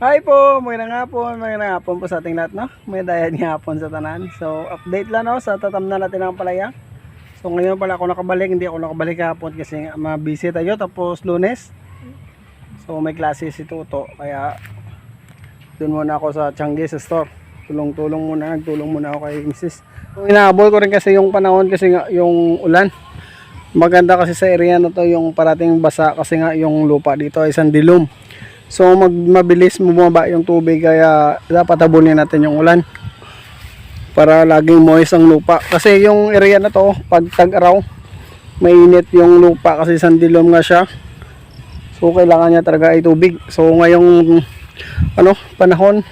Hi po, magandang hapon, magandang hapon po sa ating lahat, no? May dayad nga hapon sa tanan. So, update lang, no, sa tatam na natin ang palaya. So, ngayon pala ako nakabalik, hindi ako nakabalik hapon kasi ma-busy tayo, tapos lunes. So, may klase si Tuto, kaya doon muna ako sa Changi sa store. Tulong-tulong muna, nagtulong muna ako kay Mrs. So, inaabol ko rin kasi yung panahon kasi nga yung ulan. Maganda kasi sa area na to yung parating basa kasi nga yung lupa dito ay sandilom. So mag mabilis bumaba yung tubig kaya dapat abunin natin yung ulan para laging moist ang lupa. Kasi yung area na to pag tag-araw mainit yung lupa kasi sandilom nga siya. So kailangan niya talaga ay tubig. So ngayong ano panahon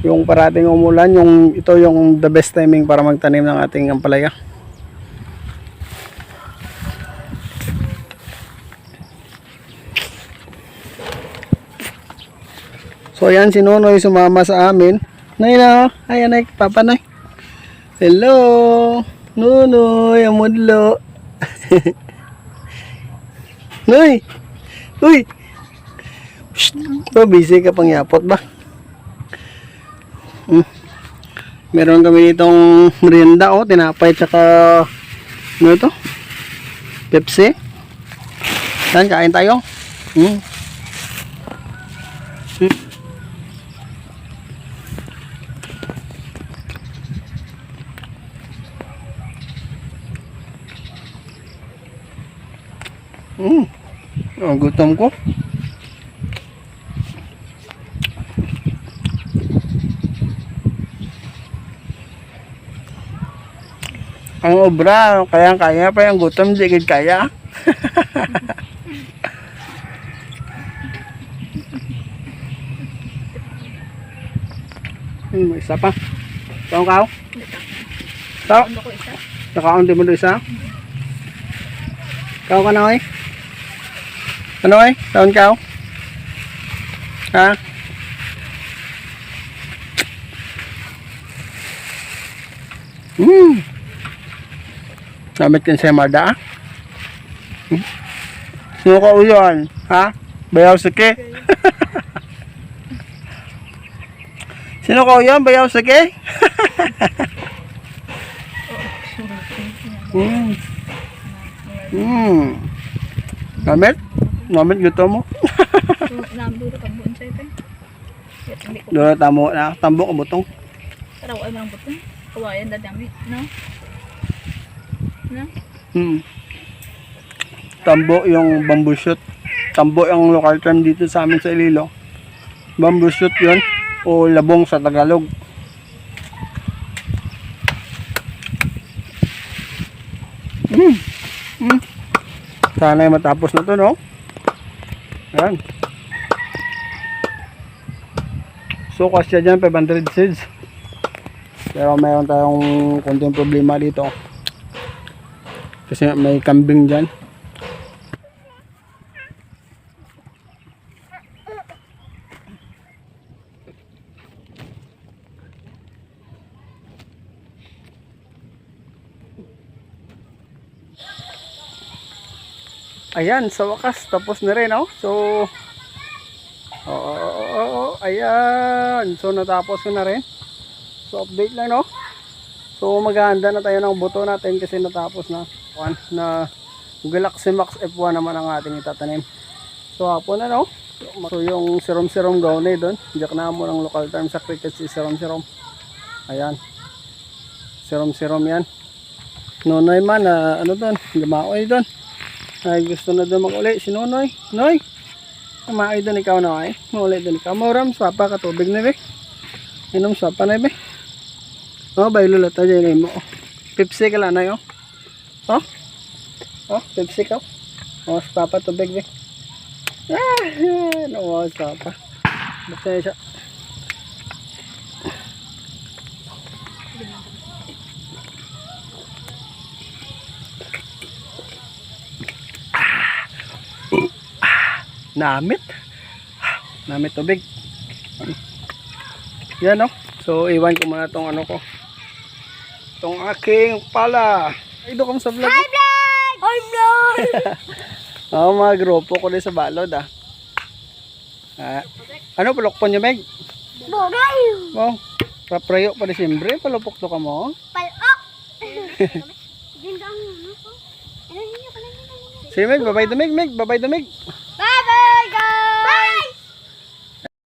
yung parating umulan yung ito yung the best timing para magtanim ng ating ampalaya. So ayan si Nonoy sumama sa amin. Nay na, ayan ay papa nay. Hello. Nonoy, amudlo. Noy. Uy. Shh. Busy ka pang yapot ba? Hmm. Meron kami ditong merienda oh, tinapay tsaka ano ito? Pepsi. Yan, kain tayo. Hmm. Mm. Oh, gutom ko. Ang obra, kaya kaya pa yung gutom, di gid kaya. hmm, isa pa. Taong kao? Tao? Ano? Nakaon din mo isa? Kao ka na, oy? Ano, oy? Taon kao? Ha? Hmm. Namit kan sa Marda, ah? Hmm? Sino ka uyon? Ha? Bayaw sike? Sino ka uyon? Bayaw sike? Hmm. Hmm. Namit? Namit gusto mo? Namburo ka buon sa ito. Doon tamo na tambo ka butong. Taraw ay mga butong. Kawayan dadami. No? No? Hmm. Tambo yung bamboo shoot. Tambo yung local term dito sa amin sa Ililo. Bamboo shoot yun. O labong sa Tagalog. Hmm. Hmm. Sana ay matapos na to, no? Ayan. So, kasya dyan, 500 seeds. Pero mayroon tayong konting problema dito. Kasi may kambing dyan. Ayan, sa wakas, tapos na rin, oh. So, oo, oo, oo, oo, ayan. So, natapos ko na rin. So, update lang, no? So, maghahanda na tayo ng buto natin kasi natapos na. One, na Galaxy Max F1 naman ang ating itatanim. So, hapon na, no? So, yung serum-serum gawin doon. Diyak na mo ng local term sa cricket si serum-serum. Ayan. Serum-serum yan. Nonoy man, ah, ano doon? Gamaoy doon. Ay, gusto na doon mag-uli. Si Nonoy. Noy! Gamaoy doon ikaw na ay. Mauli doon ikaw. Mauram, swapa ka tubig na be. Inom swapa na be. Oh, bay lula ta dyan mo. Pepsi ka lang na yun. Oh? Oh, Pepsi ka. Oh, swapa tubig be. Ah, no, oh, swapa. Basta na siya. Namit. Namit tubig. Yan no. So iwan ko muna tong ano ko. Tong aking pala. Ay do kang sa vlog. Hi vlog! Hi vlog! Oo mga grupo ko din sa balod ah. Ah, ano palukpon nyo, Meg? Bugay! Oh, paprayo pa Disyembre, palupok to ka mo. Palok! Ano. Ano? Sige, Meg, babay to Meg, Meg, babay to Meg.